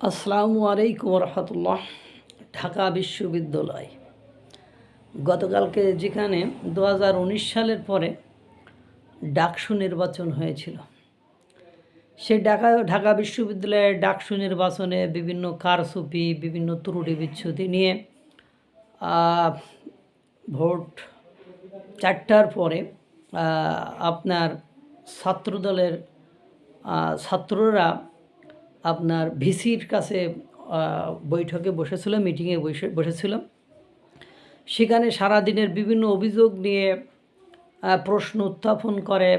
আসসালামু আলাইকুম রহমতুল্লাহ ঢাকা বিশ্ববিদ্যালয়। গতকালকে যেখানে দু হাজার উনিশ সালের পরে ডাকসু নির্বাচন হয়েছিল। সে ঢাকা ঢাকা বিশ্ববিদ্যালয়ের ডাকসু নির্বাচনে বিভিন্ন কারসুপি বিভিন্ন ত্রুটি বিচ্ছুতি নিয়ে ভোট চারটার পরে আপনার ছাত্রদলের ছাত্ররা আপনার ভিসির কাছে বৈঠকে বসেছিল মিটিংয়ে বসে বসেছিল সেখানে সারাদিনের বিভিন্ন অভিযোগ নিয়ে প্রশ্ন উত্থাপন করে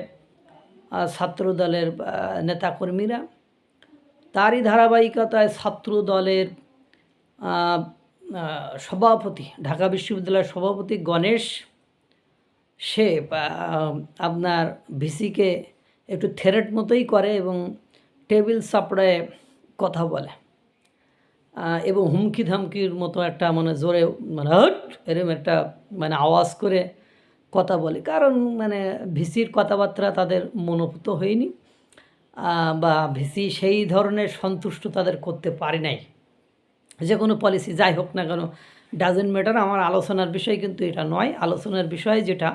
ছাত্রদলের নেতাকর্মীরা। তারই ধারাবাহিকতায় ছাত্র দলের আহ, আহ, সভাপতি ঢাকা বিশ্ববিদ্যালয়ের সভাপতি গণেশ সে আপনার ভিসিকে একটু থেরেট মতোই করে এবং টেবিল চাপড়ায় কথা বলে। এবং হুমকি ধামকির মতো একটা মানে জোরে মানে হট এরকম একটা মানে আওয়াজ করে কথা বলে। কারণ মানে ভিসির কথাবার্তা তাদের মনোভূত হয়নি বা ভিসি সেই ধরনের সন্তুষ্ট তাদের করতে পারে নাই। যে কোনো পলিসি যাই হোক না কেন ডাজেন্ট ম্যাটার আমার আলোচনার বিষয় কিন্তু এটা নয়। আলোচনার বিষয় যেটা,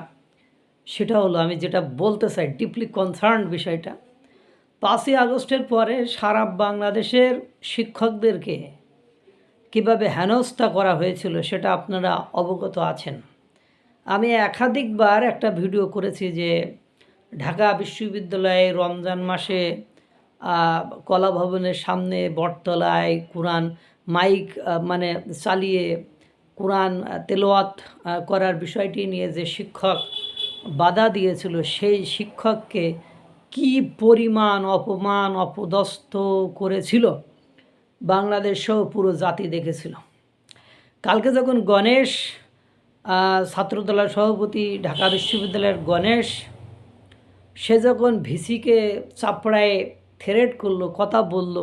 সেটা হলো আমি যেটা বলতে চাই ডিপলি কনসার্ন বিষয়টা পাঁচই আগস্টের পরে সারা বাংলাদেশের শিক্ষকদেরকে কীভাবে হেনস্থা করা হয়েছিল সেটা আপনারা অবগত আছেন। আমি একাধিকবার একটা ভিডিও করেছি যে ঢাকা বিশ্ববিদ্যালয়ে রমজান মাসে কলা ভবনের সামনে বটতলায় কোরআন মাইক মানে চালিয়ে কোরআন আহ, তেলাওয়াত করার বিষয়টি নিয়ে যে শিক্ষক বাধা দিয়েছিল সেই শিক্ষককে কি পরিমাণ অপমান, অপদস্থ করেছিল? বাংলাদেশ সহ পুরো জাতি দেখেছিল। কালকে যখন গণেশ ছাত্রদলের সভাপতি, ঢাকা বিশ্ববিদ্যালয়ের গণেশ, সে যখন ভিসিকে চাপড়ায় থ্রেট করল, কথা বলল,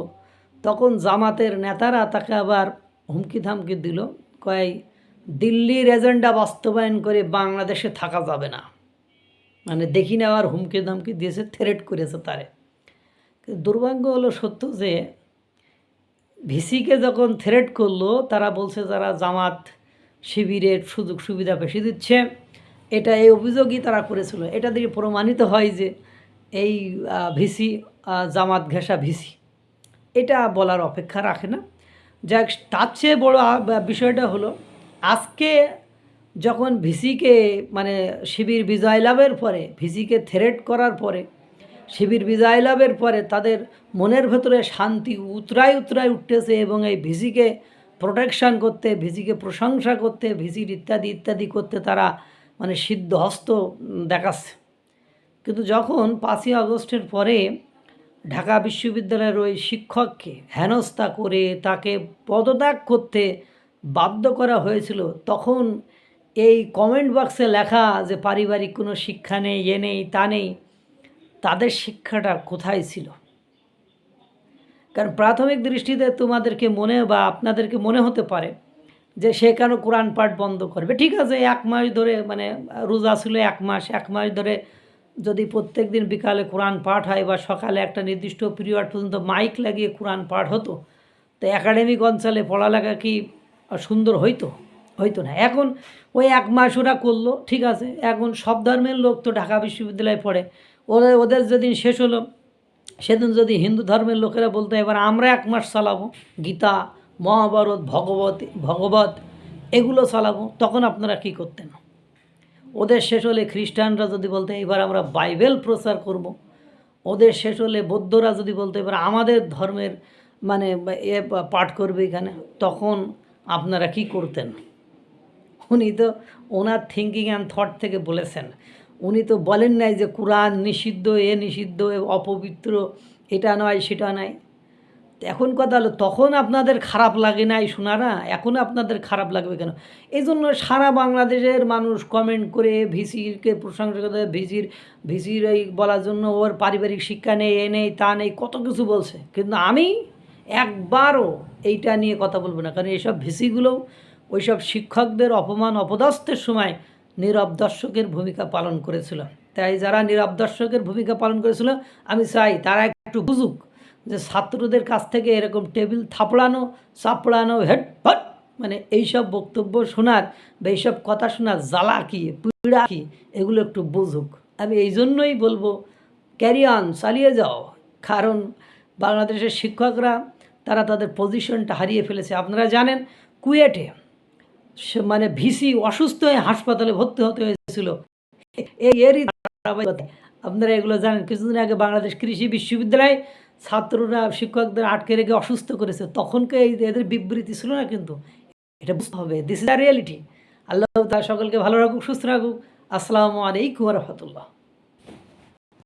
তখন জামাতের নেতারা তাকে আবার হুমকি ধামকি দিল, কয়, দিল্লির এজেন্ডা বাস্তবায়ন করে বাংলাদেশে থাকা যাবে না। মানে দেখি নেওয়ার হুমকি ধামকি দিয়েছে, থ্রেট করেছে তারে। দুর্ভাগ্য হলো সত্য যে ভিসিকে যখন থ্রেট করল, তারা বলছে যারা জামাত শিবিরের সুযোগ সুবিধা বেশি দিচ্ছে, এটা এই অভিযোগই তারা করেছিল। এটা দিয়ে প্রমাণিত হয় যে এই ভিসি জামাত ঘেঁষা ভিসি। এটা বলার অপেক্ষা রাখে না। যাক, তার চেয়ে বড় বিষয়টা হলো, আজকে যখন ভিসিকে মানে শিবির বিজয় লাভের পরে, ভিসিকে থ্রেট করার পরে, শিবির বিজয় লাভের পরে তাদের মনের ভেতরে শান্তি উতরাই উতরাই উঠতেছে এবং এই ভিসিকে প্রোটেকশান করতে, ভিসিকে প্রশংসা করতে, ভিসির ইত্যাদি ইত্যাদি করতে তারা মানে সিদ্ধ হস্ত দেখাচ্ছে। কিন্তু যখন পাঁচই আগস্টের পরে ঢাকা বিশ্ববিদ্যালয়ের ওই শিক্ষককে হেনস্থা করে তাকে পদত্যাগ করতে বাধ্য করা হয়েছিল, তখন এই কমেন্ট বক্সে লেখা যে পারিবারিক কোনো শিক্ষা নেই, এ নেই, তা নেই, তাদের শিক্ষাটা কোথায় ছিল? কারণ প্রাথমিক দৃষ্টিতে তোমাদেরকে মনে বা আপনাদেরকে মনে হতে পারে যে সে কেন কোরআন পাঠ বন্ধ করবে। ঠিক আছে, এক মাস ধরে মানে রোজা ছিল এক মাস এক মাস ধরে যদি প্রত্যেক দিন বিকালে কোরআন পাঠ হয় বা সকালে একটা নির্দিষ্ট পিরিয়ড পর্যন্ত মাইক লাগিয়ে কোরআন পাঠ হতো, তো একাডেমিক অঞ্চলে পড়ালেখা কি সুন্দর হইতো? হইতো না। এখন ওই এক মাস ওরা করল, ঠিক আছে? এখন সব ধর্মের লোক তো ঢাকা বিশ্ববিদ্যালয়ে পড়ে। ওদের ওদের যেদিন শেষ হলো, সেদিন যদি হিন্দু ধর্মের লোকেরা বলতো, এবার আমরা এক মাস চালাবো। গীতা, মহাভারত, ভগবত ভগবত, এগুলো চালাবো। তখন আপনারা কি করতেন? ওদের শেষ হলে খ্রিস্টানরা যদি বলতে, এবার আমরা বাইবেল প্রচার করব। ওদের শেষ হলে বৌদ্ধরা যদি বলতে, এবার আমাদের ধর্মের মানে এ পাঠ করবে এখানে। তখন আপনারা কি করতেন? উনি তো ওনার থিঙ্কিং অ্যান্ড থট থেকে বলেছেন। উনি তো বলেন নাই যে কোরআন নিষিদ্ধ, এ নিষিদ্ধ, এ অপবিত্র, এটা নয়, সেটা নয়। এখন কথা হলো, তখন আপনাদের খারাপ লাগে নাই শোনারা এখন আপনাদের খারাপ লাগবে কেন? এই জন্য সারা বাংলাদেশের মানুষ কমেন্ট করে ভিসিরকে প্রশংসা করে ভিসির ভিসির এই বলার জন্য ওর পারিবারিক শিক্ষা নেই, এ নেই, তা নেই, কত কিছু বলছে। কিন্তু আমি একবারও এইটা নিয়ে কথা বলব না, কারণ এইসব ভিসিগুলোও ওইসব শিক্ষকদের অপমান অপদস্থের সময় নীরব দর্শকের ভূমিকা পালন করেছিল। তাই যারা নীরব দর্শকের ভূমিকা পালন করেছিল, আমি চাই তারা একটু বুঝুক যে ছাত্রদের কাছ থেকে এরকম টেবিল থাপড়ানো, চাপড়ানো হেড হট মানে এইসব বক্তব্য শোনার বা এইসব কথা শোনার জ্বালা কি, পীড়া কি, এগুলো একটু বুঝুক। আমি এই জন্যই বলব ক্যারি অন চালিয়ে যাও। কারণ বাংলাদেশের শিক্ষকরা, তারা তাদের পজিশনটা হারিয়ে ফেলেছে। আপনারা জানেন কুয়েটে মানে ভিসি অসুস্থ হয়ে হাসপাতালে ভর্তি হতে হয়েছিল। এরই আপনারা এগুলো জানেন, কিছুদিন আগে বাংলাদেশ কৃষি বিশ্ববিদ্যালয়ে ছাত্ররা, শিক্ষকদের আটকে রেখে অসুস্থ করেছে। তখনকে এই এদের বিবৃতি ছিল না কিন্তু, এটা বুঝতে হবে। দিস ইজ দ্য রিয়ালিটি আল্লাহ তার সকলকে ভালো রাখুক, সুস্থ রাখুক। আসসালামু আলাইকুম রহমতুল্লাহ।